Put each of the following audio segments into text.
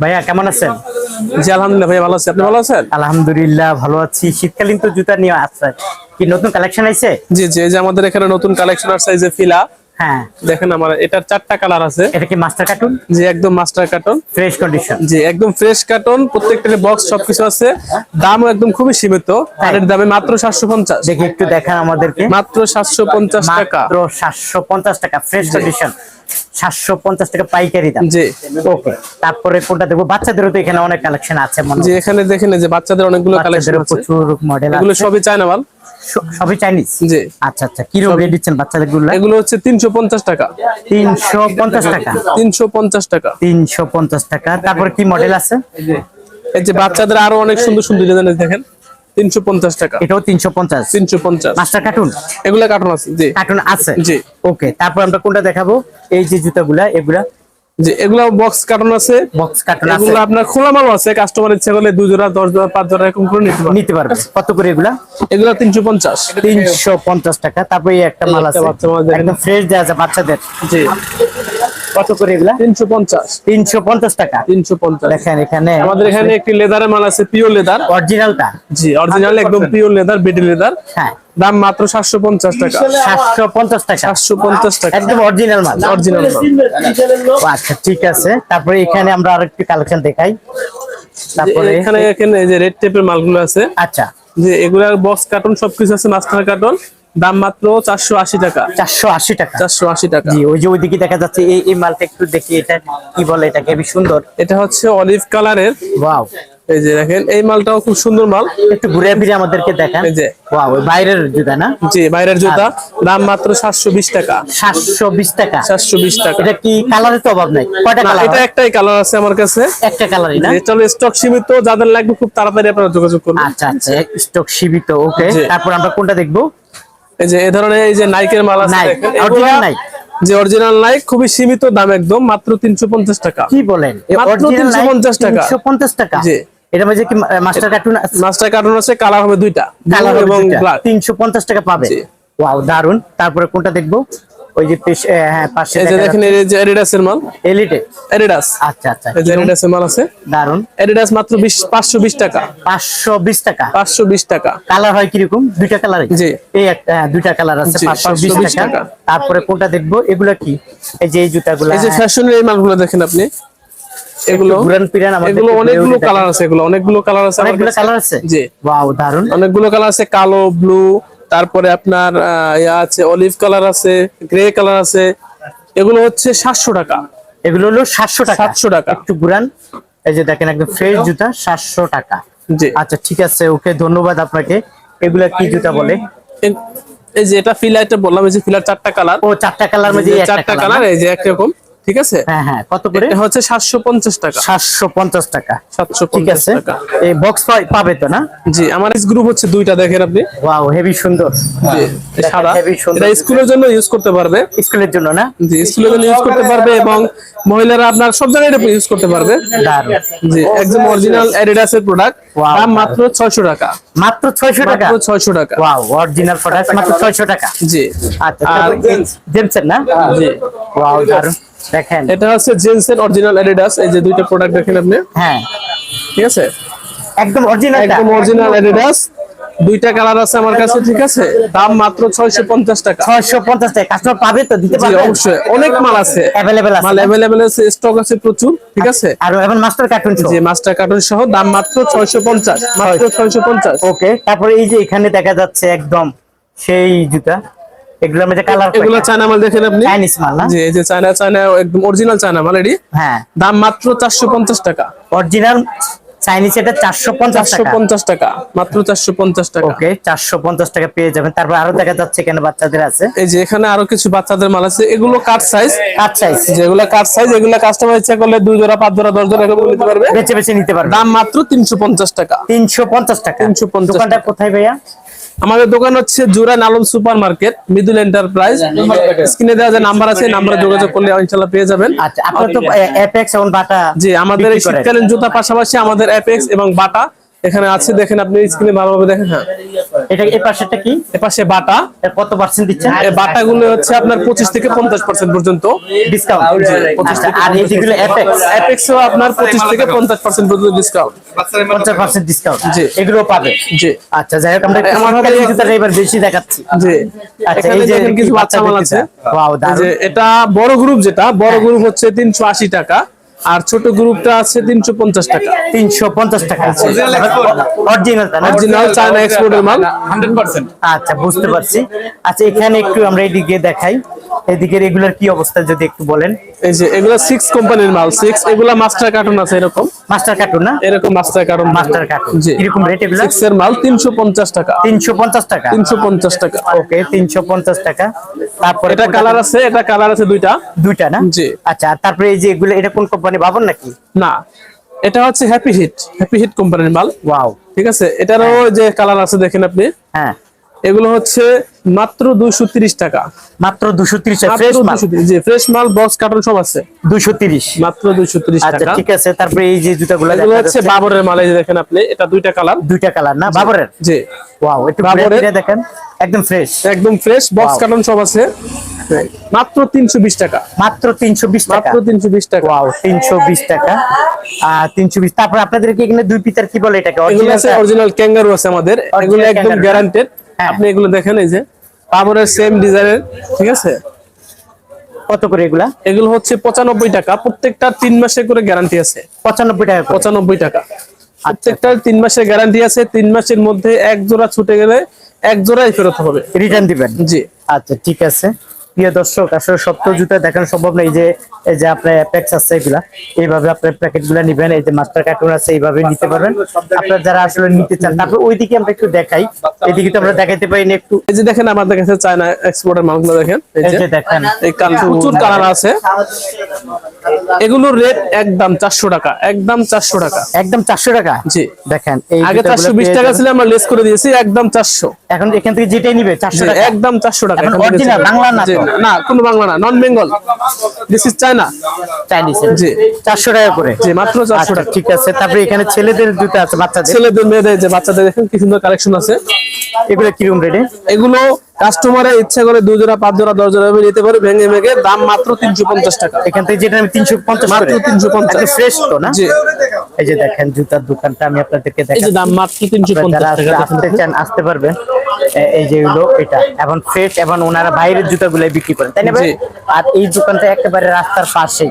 ভাইয়া কেমন আছেন? জি আলহামদুলিল্লাহ ভাই ভালো আছি। আপনি ভালো আছেন? আলহামদুলিল্লাহ ভালো আছি। শীতকালীন তো জুতা নিয়ে আসছে কি নতুন কালেকশন আইছে? জি জি যে আমাদের এখানে নতুন কালেকশন আসছে যে ফিলা। হ্যাঁ। দেখেন আমার এটার চারটা কালার আছে। এটা কি মাস্টার কার্টুন জি একদম মাস্টার কার্টন ফ্রেশ কন্ডিশন জি একদম ফ্রেশ কার্টন প্রত্যেকটার বক্স সবকিছু আছে। দামও একদম খুবই সীমিত এর দামে মাত্র সাতশো পঞ্চাশ। দেখি একটু দেখান আমাদেরকে। মাত্র সাতশো পঞ্চাশ টাকা। মাত্র সাতশো পঞ্চাশ টাকা ফ্রেশ কন্ডিশন সাতশো পঞ্চাশ টাকা পাইকারি দাম। জি। ওকে তারপরে কোনটা দেখব? বাচ্চাদেরও তো এখানে অনেক কালেকশন আছে মনে জি এখানে দেখেন যে বাচ্চাদের অনেকগুলো কালেকশন আছে। প্রচুর মডেল এগুলো সবই চায়না মাল। সবই চাইনিজ জি। আচ্ছা আচ্ছা। কি দিচ্ছেন বাচ্চাদেরগুলো এগুলো হচ্ছে তিনশো পঞ্চাশ টাকা। তিনশো পঞ্চাশ টাকা? তিনশো পঞ্চাশ টাকা। তিনশো পঞ্চাশ টাকা। তারপরে কি মডেল আছে? এই যে বাচ্চাদের আরও অনেক সুন্দর সুন্দর ডিজাইন দেখেন। তিনশো পঞ্চাশ টাকা। এটাও তিনশো পঞ্চাশ? তিনশো পঞ্চাশ। মাস্টার কার্টুন এগুলা কার্টুন আছে জি। কার্টুন আছে? জি। ওকে তারপর আমরা কোনটা দেখাবো? এই যে জুতাগুলা এগুলা। জি এগুলা বক্স কার্টুন আছে? বক্স কার্টুন আছে। এগুলো আপনার খোলা মাল আছে কাস্টমার ইচ্ছা করলে দুই জোড়া দশ জোড়া পাঁচ জোড়া এরকম করে নিতে পারবে। নিতে পারবে। কত করে এগুলা? এগুলো তিনশো পঞ্চাশ। তিনশো পঞ্চাশ টাকা। তারপরে একটা মাল আছে। বাচ্চা মাল একদম ফ্রেশ দেওয়া আছে বাচ্চাদের। জি। কত করে এগুলা? তিনশো পঞ্চাশ। তিনশো পঞ্চাশ টাকা। তিনশো পঞ্চাশ। দেখেন এখানে আমাদের এখানে একটি লেদারের মাল আছে পিওর লেদার অরিজিনালটা জি অরিজিনাল একদম পিওর লেদার বেডি লেদার হ্যাঁ। দাম মাত্র সাতশো পঞ্চাশ টাকা। সাতশো পঞ্চাশ টাকা। সাতশো পঞ্চাশ টাকা। একদম অরিজিনাল মাল। অরিজিনাল ও আচ্ছা ঠিক আছে। তারপরে এখানে আমরা আরেকটি কালেকশন দেখাই। তারপরে এখানে এখানে যে রেড টেপের মালগুলো আছে। আচ্ছা। যে এগুলার বক্স কার্টুন সবকিছু আছে মাস্টার কার্টুন দাম মাত্র চারশো আশি টাকা। চারশো আশি টাকা। চারশো আশি টাকা। জি ওই যে ওইদিকে দেখা যাচ্ছে এই এই মালটা একটু দেখি এটা কি বলে এটা হেবি সুন্দর? এটা হচ্ছে অলিভ কালারের। ওয়াও। এই যে দেখেন এই মালটাও খুব সুন্দর মাল। একটু ঘুরে ফিরে আমাদেরকে দেখান। এই যে। ওয়াও ওই বাইরের জুতা না? জি বাইরের জুতা। দাম মাত্র সাতশো বিশ টাকা। সাতশো বিশ টাকা। সাতশো বিশ টাকা। এটা কি কালারের তো অভাব নাই? কয়টা কালার এটা একটাই কালার আছে আমার কাছে। একটা কালারই না? এটা স্টক সীমিত যাদের লাগবে খুব তাড়াতাড়ি আপনারা যোগাযোগ করুন। আচ্ছা আচ্ছা স্টক সীমিত ওকে। তারপর আমরা কোনটা দেখব? এই যে এই ধরনের এই যে নাইকের মাল আছে? যে অরিজিনাল নাইক খুবই সীমিত দাম একদম মাত্র তিনশো পঞ্চাশ টাকা। কি বলেন? মাত্র 350 টাকা। টাকা? জি। এটা কি মাস্টার কার্টুন মাস্টার কার্টুন আছে কালার হবে দুইটা কালার এবং তিনশো পঞ্চাশ টাকা পাবে। ওয়াও দারুণ তারপরে কোনটা দেখব? ওই যে হ্যাঁ পাশে এই যে দেখেন এই যে এডিডাস এর মাল? এলিটে এডিডাস আচ্ছা আচ্ছা। এই যে এডিডাস এর মাল আছে? দারুণ এডিডাস মাত্র বিশ পাঁচশো বিশ টাকা। পাঁচশো বিশ টাকা। পাঁচশো বিশ টাকা। কালার হয় কীরকম? দুইটা কালার জি। এই একটা হ্যাঁ, দুইটা কালার আছে জি, পাঁচশো বিশ 520 টাকা। তারপরে কোনটা দেখব? এগুলা কি? এই যে এই জুতাগুলা এই যে ফ্যাশনের এই মালগুলো দেখেন আপনি। এগুলো ঘুরান ফিরান আমাদের এগুলো অনেকগুলো কালার আছে এগুলো। অনেকগুলো কালার আছে অনেকগুলো কালার আছে? জি। ওয়াও দারুণ অনেকগুলো কালার আছে কালো ব্লু তারপরে আপনার ইয়া আছে অলিভ কালার আছে গ্রে কালার আছে এগুলো হচ্ছে সাতশো টাকা। এগুলো হলো সাতশো টাকা। 700 টাকা। একটু ঘুরান এই যে দেখেন একদম ফ্রেশ জুতা সাতশো টাকা। জি। আচ্ছা ঠিক আছে ওকে ধন্যবাদ আপনাকে। এগুলা কি জুতা বলে? এই যে এটা ফিলারটা বললাম এই যে ফিলার চারটা কালার ও চারটা কালার মধ্যে চারটা কালার কালার এই যে একরকম। ঠিক আছে? হ্যাঁ হ্যাঁ কত করে? এটা হচ্ছে সাতশো পঞ্চাশ টাকা। সাতশো পঞ্চাশ টাকা। সাতশো ঠিক পঞ্চাশ আছে। টাকা। এই বক্স পাবে তো না? জি আমার গ্রুপ হচ্ছে দুইটা দেখেন আপনি। ওয়াও হেভি সুন্দর। জি সাদা। heavy সুন্দর। এটা স্কুলের জন্য ইউজ করতে পারবে। স্কুলের জন্য না? জি স্কুলের জন্য ইউজ করতে পারবে এবং মহিলারা আপনার সব জায়গায় ইউজ করতে পারবে। দারুণ জি একদম অরিজিনাল অ্যাডিডাস এর প্রোডাক্ট দাম মাত্র 600 টাকা। মাত্র ছয়শো টাকা? মাত্র 600 টাকা। ওয়াও অরিজিনাল প্রোডাক্ট মাত্র ছয়শো টাকা। জি। আচ্ছা জেমসের না? জি। ওয়াও দেখেন। এটা হচ্ছে জেন্সের অরিজিনাল অ্যাডিডাস এই যে দুইটা প্রোডাক্ট দেখেন আপনি। হ্যাঁ। ঠিক আছে? একদম অরিজিনাল একদম অরিজিনাল অ্যাডিডাস দুইটা কালার আছে আমার কাছে ঠিক আছে? দাম মাত্র 650 টাকা। ছয়শো পঞ্চাশ টাকা। কাস্টমার পাবে তো দিতে পারবে? অবশ্যই। অনেক মাল আছে। অ্যাভেলেবেল আছে মাল অ্যাভেলেবেল আছে স্টক আছে প্রচুর ঠিক আছে? আর এখন মাস্টার কার্টুন যে মাস্টার কার্টুন সহ দাম মাত্র 650 মাত্র 650 ওকে তারপরে এই যে এখানে দেখা যাচ্ছে একদম সেই জুতা। এগুলোর মধ্যে কালার এগুলো চায়না মাল দেখেন আপনি? চাইনিজ মাল না? জি এই যে চায়না চায়না একদম অরিজিনাল চায়না মাল হ্যাঁ। দাম মাত্র 450 টাকা। অরিজিনাল চাইনিজ এটা চারশো পঞ্চাশ টাকা। 450 টাকা মাত্র 450 টাকা। ওকে চারশো পঞ্চাশ টাকা পেয়ে যাবেন। তারপর আরও দেখা যাচ্ছে এখানে বাচ্চাদের আছে। এই যে এখানে আরও কিছু বাচ্চাদের মাল আছে। এগুলো কাট সাইজ কাট সাইজ যেগুলো কাট সাইজ এগুলো কাস্টমার ইচ্ছা করলে দুই জোড়া পাঁচ জোড়া দশ জোড়া এরকম নিতে পারবে। বেছে বেছে নিতে পারবেন দাম মাত্র 350 টাকা। তিনশো পঞ্চাশ টাকা। 350 দোকানটা কোথায় ভাইয়া? আমাদের দোকান হচ্ছে জুরা নালন সুপার মার্কেট মিদুল এন্টারপ্রাইজ স্ক্রিনে দেওয়া যে নাম্বার আছে নাম্বারে যোগাযোগ করলে ইনশাআল্লাহ পেয়ে যাবেন। আচ্ছা আপনারা তো অ্যাপেক্স এবং বাটা জি আমাদের এই শীতকালীন জুতা পাশাপাশি আমাদের অ্যাপেক্স এবং বাটা এখানে আছে দেখেন আপনি স্ক্রিনে ভালোভাবে দেখেন হ্যাঁ। এটা এই পাশেরটা কি? এপাশে বাটা। এর কত পার্সেন্ট দিচ্ছেন? এই বাটাগুলো হচ্ছে আপনার পঁচিশ থেকে পঞ্চাশ পার্সেন্ট পর্যন্ত। ডিসকাউন্ট আচ্ছা আর এই যেগুলো অ্যাপেক্স অ্যাপেক্সও আপনার পঁচিশ থেকে পঞ্চাশ পার্সেন্ট পর্যন্ত ডিসকাউন্ট পঞ্চাশ পার্সেন্ট ডিসকাউন্ট জি। এগুলো পাবে জি। আচ্ছা যাই হোক আমরা একটু আমাদের- জুতাটা এবার বেশি দেখাচ্ছি। জি। আচ্ছা এই যে কিছু বাচ্চা মাল আছে। ওয়াও এই দারুণ। যে এটা বড় গ্রুপ যেটা বড় গ্রুপ হচ্ছে তিনশো আশি টাকা। আর ছোট গ্রুপটা আছে তিনশো পঞ্চাশ টাকা। তিনশো পঞ্চাশ টাকা অরিজিনাল অরিজিনাল চায়না এক্সপোর্টের মাল। আচ্ছা বুঝতে পারছি। আচ্ছা এখানে একটু আমরা এদিকে দেখাই। এদিকে রেগুলার কি অবস্থা যদি একটু বলেন? এই যে এগুলো সিক্স কোম্পানির মাল। সিক্স এগুলা মাস্টার কার্টুন আছে এরকম। মাস্টার কার্টুন না? এরকম মাস্টার কার্টুন মাস্টার কার্টুন জি। কীরকম রেট এগুলো? সিক্স এর মাল তিনশো পঞ্চাশ টাকা। টাকা? তিনশো পঞ্চাশ টাকা। ওকে তিনশো পঞ্চাশ টাকা। তারপরে এটা কালার আছে এটা কালার আছে দুইটা। দুইটা না? জি। আচ্ছা আর তারপরে এই যে এগুলো এটা কোন কোম্পানি ভাবন নাকি? না এটা হচ্ছে হ্যাপি হিট হ্যাপি হিট কোম্পানির মাল। ওয়াও ঠিক আছে? এটারও যে কালার আছে দেখেন আপনি হ্যাঁ। এগুলো হচ্ছে মাত্র দুইশো তিরিশ টাকা। মাত্র দুশো তিরিশ ফ্রেশ মাল? 230 জি ফ্রেশ মাল বক্স কার্টন সব আছে। দুশো তিরিশ। মাত্র দুইশো তিরিশ আচ্ছা টাকা। ঠিক আছে তারপরে এই যে জুতাগুলো এগুলো দেখা হচ্ছে বাবরের মাল এই যে দেখেন আপনি এটা দুইটা কালার। দুইটা কালার না? বাবরের? জি। ওয়াও একটু বাবরের। দেখেন। একদম ফ্রেশ একদম ফ্রেশ বক্স. কার্টন সব আছে। মাত্র তিনশো বিশ টাকা। মাত্র তিনশো বিশ টাকা। মাত্র তিনশো বিশ টাকা। ওয়াও তিনশো বিশ টাকা। তিনশো বিশ। তারপর আপনাদেরকে এখানে দুই পিতার কি বলে এটাকে? অরিজিনাল অরিজিনাল ক্যাঙ্গারু আছে আমাদের। এগুলো একদম গ্যারান্টেড হ্যাঁ। আপনি এগুলো দেখেন এই যে। বাবরের সেম ডিজাইনের ঠিক আছে? কত করে এগুলা? এগুলো হচ্ছে পঁচানব্বই টাকা। প্রত্যেকটা তিন মাসের করে গ্যারান্টি আছে। পঁচানব্বই টাকা পঁচানব্বই টাকা। আচ্ছা। প্রত্যেকটার তিন মাসের গ্যারান্টি আছে। তিন মাসের মধ্যে এক জোড়া ছুটে গেলে এক জোড়াই ফেরত হবে। রিটার্ন দিবেন। জি। আচ্ছা ঠিক আছে। প্রিয় দর্শক আসলে সত্য জুতা দেখানো সম্ভব না। এই যে এই যে আপনার অ্যাপেক্স আছে এগুলা এইভাবে আপনার প্যাকেটগুলা নিবেন এই যে মাস্টার কার্টুন আছে এইভাবে নিতে পারবেন। আপনারা যারা আসলে নিতে চান তারপর ওইদিকে আমরা একটু দেখাই। এদিকে তো আমরা দেখাইতে পারি না একটু। এই যে দেখেন আমাদের কাছে চায়না এক্সপোর্টের মালগুলো দেখেন। এই যে দেখেন। এই কাল প্রচুর কালার আছে। এগুলোর রেট একদম চারশো টাকা একদম চারশো টাকা। একদম চারশো টাকা? জি। দেখেন এই আগে জুতাগুলো চারশো বিশ পেয়ে টাকা ছিল আমরা লেস করে দিয়েছি একদম চারশো। এখন এখান থেকে যেটাই নিবে চারশো টাকা। একদম চারশো টাকা এখন ছিল। বাংলা না তো? না কোনো বাংলা না non Bengal this is China Chinese জি। চারশো টাকা করে। জি মাত্র চারশো আচ্ছা টাকা। ঠিক আছে তারপরে এখানে ছেলেদের জুতা আছে বাচ্চাদের। ছেলেদের মেয়েদের যে বাচ্চাদের দেখেন কি সুন্দর কালেকশন আছে। এগুলো কীরকম রেটে এগুলো কাস্টমারের ইচ্ছা করে দুই জোড়া পাঁচ জোড়া দশ জোড়া নিতে পারে ভেঙে ভেঙে দাম মাত্র তিনশো পঞ্চাশ টাকা। এখান থেকে যেটা আমি তিনশো পঞ্চাশ মাত্র 350 ফ্রেশ তো না? জি। এই যে দেখেন জুতার দোকানটা আমি আপনাদেরকে দেখাচ্ছি। দাম মাত্র তিনশো পঞ্চাশ টাকা আসতে চান আসতে পারবেন। এই যে হলো এটা। এবং ফ্রেশ এবং ওনারা বাইরের জুতাগুলো বিক্রি করেন তাই না ভাই? আর এই দোকানটা একেবারে রাস্তার পাশে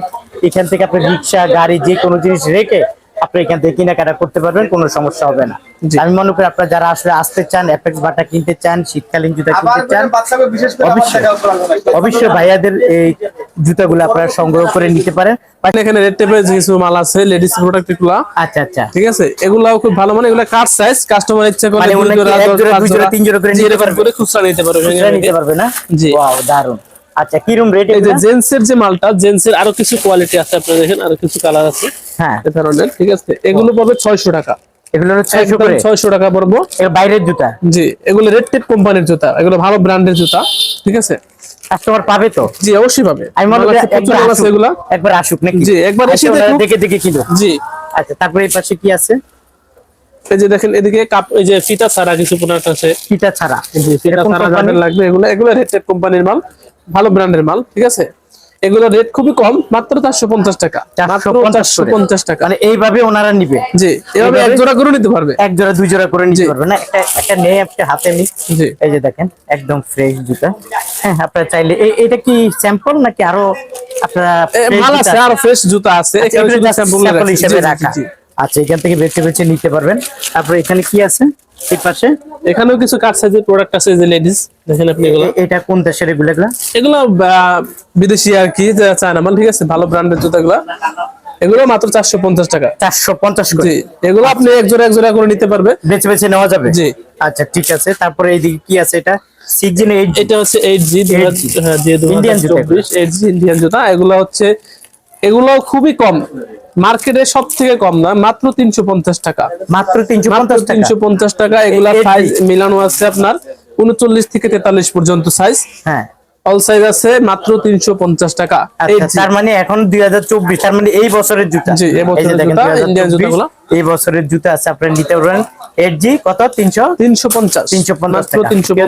এখান থেকে আপনি রিক্সা গাড়ি যে কোনো জিনিস রেখে আপনি এখান থেকে কেনাকাটা করতে পারবেন কোনো সমস্যা হবে না। আমি মনে করি আপনারা যারা আসলে আসতে চান অ্যাপেক্স বাটা কিনতে চান শীতকালীন জুতা কিনতে চান অবশ্যই। অবশ্যই ভাইয়াদের এই জুতাগুলো আপনারা সংগ্রহ করে নিতে পারেন। এখানে রেড টেপের কিছু মাল আছে লেডিস প্রোডাক্ট এগুলা। আচ্ছা আচ্ছা। ঠিক আছে? এগুলাও খুব ভালো মানে এগুলা কাট সাইজ কাস্টমার ইচ্ছা করে মানে দুই জোড়া, এক জোড়া, দুই জোড়া, তিন জোড়া করে নিতে পারবে। করে খুচরা নিতে পারবে নিতে পারবে না? জি। ওয়াও দারুণ আচ্ছা কিরম রেট এই যে জেন্টসের যে মালটা জেন্টসের আরও কিছু কোয়ালিটি আছে আপনারা দেখেন আরও কিছু কালার আছে। হ্যাঁ। এ ধরনের ঠিক আছে? এগুলো পাবে ছয়শো টাকা। এগুলো ছয়শো করে। ছয়শো টাকা পড়ব। বাইরের জুতা। জি এগুলো রেড টেপ কোম্পানির জুতা এগুলো ভালো ব্র্যান্ডের জুতা ঠিক আছে? কাস্টমার পাবে তো? জি অবশ্যই পাবে। আমি মনে করি আমার কাছে প্রচুর একবার আসুক। এগুলা। একবার আসুক নাকি? জি, একবার এসে আচ্ছা, দেখে দেখে কিনো জি। আচ্ছা তারপরে এই পাশে কি আছে? এই যে দেখেন এদিকে কাপ এই যে ফিতা ছাড়া কিছু প্রোডাক্ট আছে। ফিতা ছাড়া। জি ফিতা ছাড়া company? লাগবে এগুলো। এগুলো রেড টেপ কোম্পানির মাল ভালো ব্র্যান্ডের মাল ঠিক আছে? এগুলো রেট খুবই কম মাত্র চারশো পঞ্চাশ টাকা। চারশো পঞ্চাশ টাকা। মানে এইভাবে ওনারা নিবে? জি এভাবে এক জোড়া করে নিতে পারবে। এক জোড়া দুই জোড়া করে নিতে পারবে না? একটা একটা নেই একটা হাতে নি জি। এই যে দেখেন একদম ফ্রেশ জুতা হ্যাঁ আপনারা চাইলে এটা কি স্যাম্পল নাকি আরও আপনারা মাল আছে আরও ফ্রেশ জুতা আছে। আচ্ছা। হিসেবে রাখা। আচ্ছা এখান থেকে বেছে বেছে নিতে পারবেন। তারপরে এখানে কি আছে? এই পাশে। এখানেও কিছু কাট সাইজের প্রোডাক্ট আছে যে লেডিস দেখেন আপনি এগুলো। এটা কোন দেশের এগুলো এগুলা? এগুলো বিদেশি আর কি চায়না মাল ঠিক আছে? ভালো ব্র্যান্ডের জুতাগুলো। এগুলো মাত্র চারশো পঞ্চাশ টাকা। চারশো পঞ্চাশ জি এগুলো আপনি এক জোড়া এক জোড়া করে নিতে পারবে। বেছে বেছে নেওয়া যাবে? জি। আচ্ছা ঠিক আছে। তারপরে এইদিকে কি আছে এটা? সিক্স এইট এটা হচ্ছে এইট জি 8G যে জুতা এইট জি ইন্ডিয়ান জুতা। এগুলো হচ্ছে এগুলো খুবই কম। মার্কেটে সব থেকে কম না মাত্র তিনশো পঞ্চাশ টাকা। মাত্র তিনশো পঞ্চাশ টাকা। তিনশো পঞ্চাশ টাকা এগুলা সাইজ মিলানো আছে আপনার উনচল্লিশ থেকে তেতাল্লিশ পর্যন্ত সাইজ হ্যাঁ। অল সাইজ আছে মাত্র তিনশো পঞ্চাশ টাকা। আচ্ছা তার মানে এখন দুই হাজার চব্বিশ তার মানে এই বছরের জুতা। জি, এই বছরের দেখেন জুতা, 2024, ইন্ডিয়ান জুতাগুলো। এই বছরের জুতা আছে আপনারা নিতে কত? মাত্র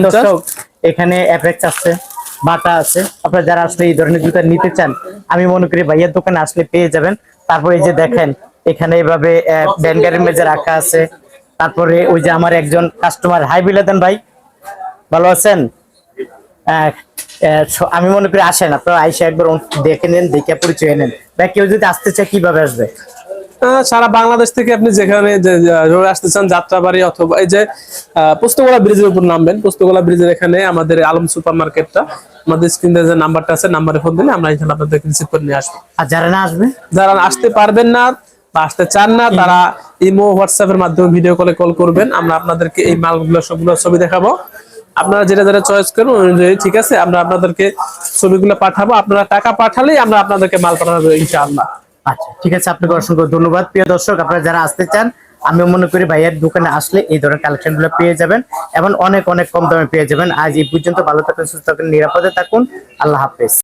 দর্শক, এখানে অ্যাপেক্স আছে বাটা আছে। আপনারা যারা আসলে এই ধরনের জুতা নিতে চান আমি মনে করি ভাইয়ের দোকানে আসলে পেয়ে যাবেন। তারপরে যে দেখেন, এখানে এভাবে ব্যানগারের মেজে রাখা আছে। তারপরে ওই যে আমার একজন কাস্টমার হাই বিলাতেন ভাই, ভালো আছেন? আমি মনে করি আসেন, আপনারা আইসা একবার দেখে নেন, দেখে পরিচয় নেন। ভাই, কেউ যদি আসতে চায়, কীভাবে আসবে? সারা বাংলাদেশ থেকে আপনি যেখানে যে আসতে চান যাত্রাবাড়ি অথবা এই যে আহ, পোস্তগোলা ব্রিজের উপর নামবেন। পোস্তগোলা ব্রিজের এখানে আমাদের আলম সুপার মার্কেটটা আমাদের স্ক্রিনে যে নাম্বারটা আছে নাম্বারে ফোন দিলে আমরা এখানে আপনাদেরকে রিসিভ করে নিয়ে আসব। আর যারা না আসবে? যারা আসতে পারবেন না বা আসতে চান না তারা ইমো হোয়াটসঅ্যাপের মাধ্যমে ভিডিও কলে কল করবেন। আমরা আপনাদেরকে এই মালগুলো সবগুলো ছবি দেখাবো। আপনারা যেটা যেটা চয়েস করুন অনুযায়ী ঠিক আছে? আমরা আপনাদেরকে ছবিগুলো পাঠাবো। আপনারা টাকা পাঠালেই আমরা আপনাদেরকে মাল পাঠাবো ইনশাআল্লাহ। আচ্ছা ঠিক আছে, আপনাকে অসংখ্য ধন্যবাদ। প্রিয় দর্শক, আপনারা যারা আসতে চান আমি মনে করি ভাইয়ের দোকানে আসলে এই ধরনের কালেকশনগুলো পেয়ে যাবেন এবং অনেক অনেক কম দামে পেয়ে যাবেন। আজ এই পর্যন্ত ভালো থাকুন, সুস্থ থাকুন, নিরাপদে থাকুন। আল্লাহ হাফেজ।